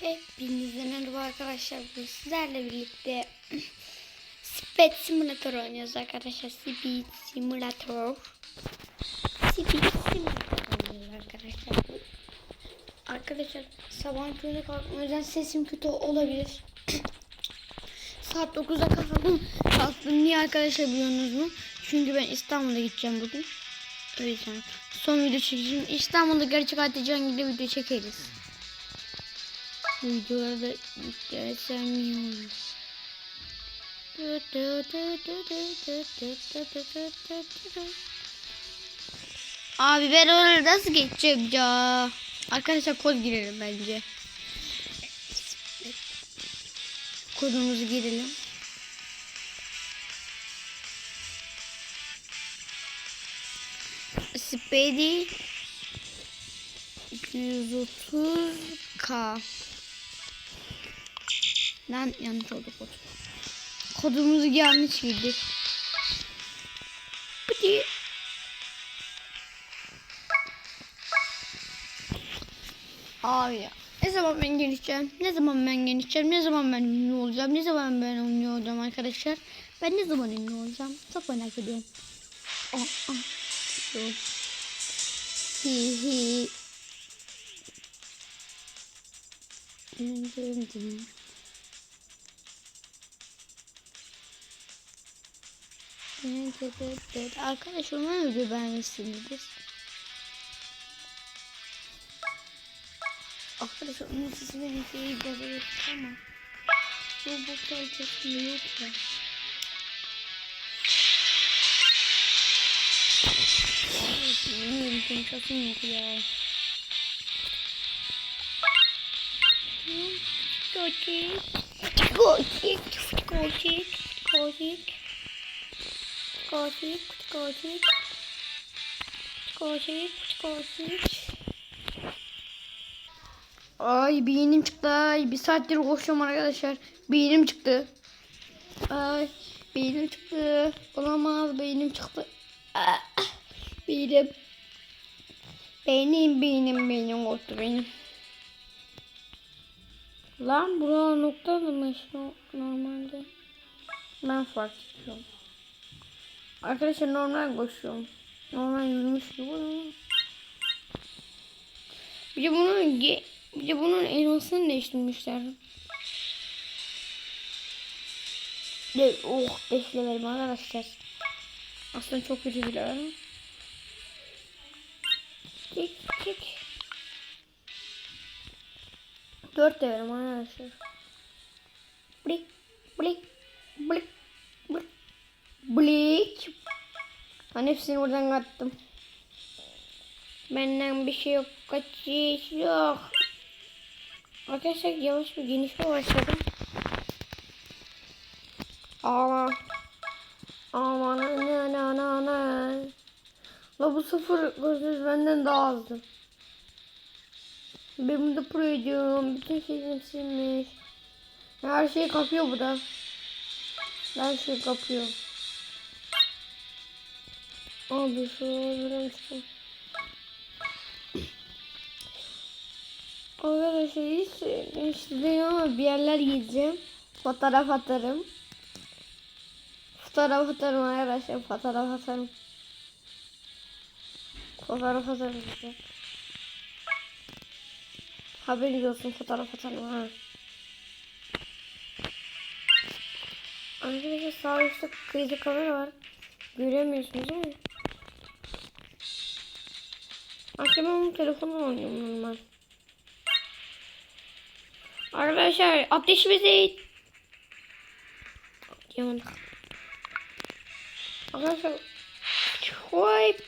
Hepinize merhaba arkadaşlar. Bugün sizlerle birlikte Speed Simulator oynuyoruz arkadaşlar. Speed Simulator. Speed Simulator oynuyoruz arkadaşlar. Arkadaşlar sabahın köründe kalktım. O yüzden sesim kötü olabilir. Saat 9'da kalktım. Kalktım. Niye arkadaşlar biliyorsunuz mu? Çünkü ben İstanbul'a gideceğim bugün. O yüzden son video çekeceğim. İstanbul'da gerçek hayatta Cihangir'de video çekeriz. Videoları da. Abi ben oraya nasıl geçeceğim ya? Arkadaşlar kod girelim bence. Kodumuzu girelim. Speedy 230k Lan yanlış oldu kod. Kodumuzu yanlış girdik. Pıtı. Abi ya. Ne zaman ben gelişeceğim? Ne zaman ben gelişeceğim? Ne zaman ben ünlü olacağım? Ne zaman ben ünlü olacağım arkadaşlar? Ben ne zaman ünlü olacağım? Çok merak ediyorum. Aa, aa. Yok. Hi hi. Dın dın dın. Arkadaş umarım video beğenmişsinizdir. Arkadaşlar onun sesini videoyu görüyoruz ama bu boktan sesini yok ya. Bilmiyorum konuşasım yok ya. Kotik. Kotik. Kotik. Kotik. Koçik. Koçik. Koçik. Koçik. Ay beynim çıktı. Ay bir saattir koşuyorum arkadaşlar. Beynim çıktı. Ay beynim çıktı. Olamaz beynim çıktı. Ah, Beynim. Benim benim benim koptu benim. Lan bura noktamış no- normalde. Ben fark ediyorum. Arkadaşlar normal koşuyorum. Normal yürümüş gibi ama. Bir de bunun bir de bunun elmasını değiştirmişler. De oh 5 levelim arkadaşlar. Aslında çok kötü bir level. Çık çık. 4 levelim arkadaşlar. Blik blik blik blik. Ben hepsini buradan attım. Benden bir şey yok. Kaçış yok. Arkadaşlar yavaş bir genişme başladım. Aman. Aman ana ana ana ana. La bu sıfır gördünüz benden daha azdı. Benim de pro ediyorum. Bütün şeyim silmiş. Her şeyi kapıyor bu da. Her şeyi kapıyor. Abi şu öldürmüştüm. Arkadaşlar hiç değil ama bir yerler gideceğim. Fotoğraf atarım. Fotoğraf atarım arkadaşlar. Fotoğraf atarım. Fotoğraf atarım size. Haberiniz olsun fotoğraf atarım ha. Arkadaşlar sağ üstte kıyıda kamera var. Göremiyorsunuz değil mi? Akşam onun telefonla oynuyorum normal. Arkadaşlar ateşimizi Yaman. Arkadaşlar Hop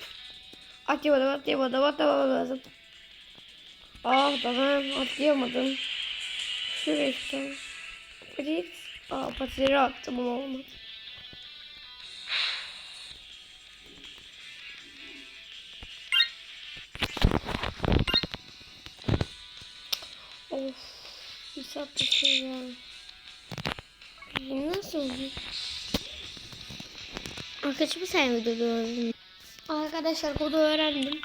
Atlayamadım atlayamadım atlamam lazım. Ah tamam atlayamadım. Şuraya işte. Patik. Aa patileri attım ama olmadı şey ya. Bu Nasıl oldu? Arkadaşım sen videoda. Arkadaşlar kodu öğrendim.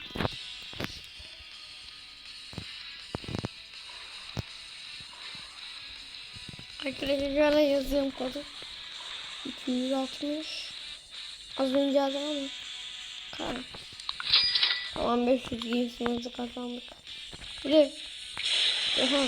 Arkadaşlar anda yazıyorum kodu. 260. Az önce aldım ama. Kalın. Tamam 500 giysimizi kazandık. Bir de. Aha.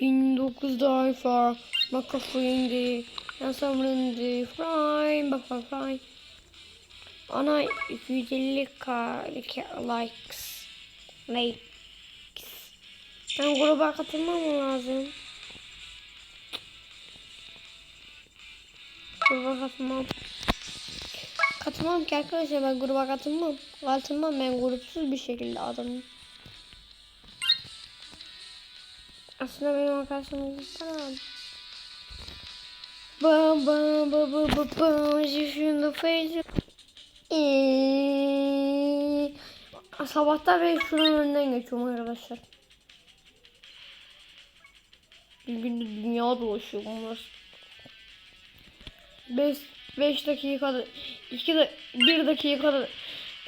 1009 die for McAfee'ndi. Yasamrındı. Fry, bak bak fry. Ana 250 k likes. Likes. Ben gruba katılmam lazım. Gruba katılmam. Katılmam ki arkadaşlar ben gruba katılmam. Katılmam ben grupsuz bir şekilde adamım. Aslında benim arkadaşım tamam. Bam bam bam bam bam bam Şimdi face Eee, Sabahta ve şunun önünden geçiyorum arkadaşlar. Bir günde dünya dolaşıyor bunlar. 5 5 dakikada 2 da 1 dakikada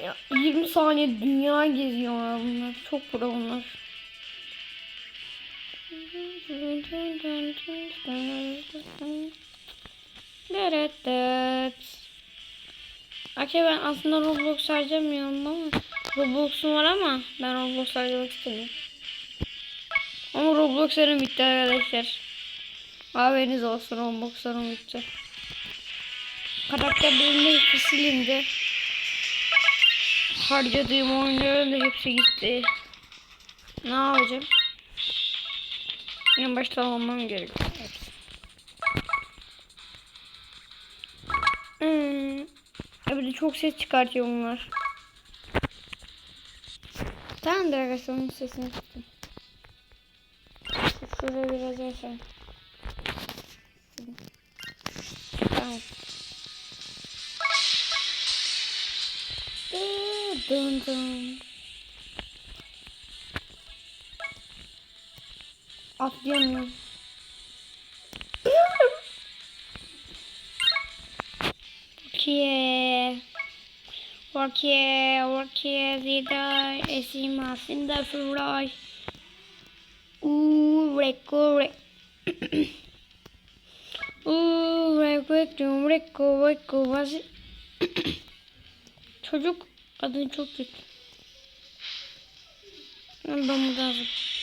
ya 20 saniye dünya geziyorlar bunlar. Çok pro bunlar. Evet. Akşam ben aslında Roblox harcamıyorum ama Roblox'um var ama ben Roblox harcamak istemiyorum. Ama Roblox'larım bitti arkadaşlar. Haberiniz olsun Roblox'larım bitti. Karakterlerim de hepsi silindi. Harcadığım oyunların da hepsi gitti. Ne yapacağım? En baştan almam gerekiyor. Hmm. Bir de çok ses çıkartıyor bunlar. Tamamdır arkadaşlar sesini tuttum. Şuraya biraz yaşayın. Tamam. Dın dın. Atlayamıyorum. Türkiye, Türkiye, Zidane, Esimas, in the Furai. Uuu, Reko, Reko. Uuu, Reko, Reko, Reko, Reko, Vazi. Çocuk adını çok kötü. Ben burada zıp.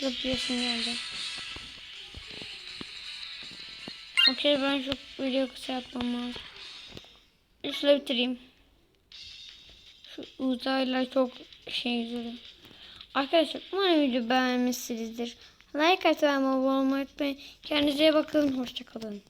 Zıplayasım geldi. Okey ben şu video kısa yapmam lazım. Şöyle bitireyim. Şu uzaylar çok şey üzülüyor. Arkadaşlar umarım video beğenmişsinizdir. Like atmayı, abone olmayı unutmayın. Kendinize iyi bakın. Hoşçakalın.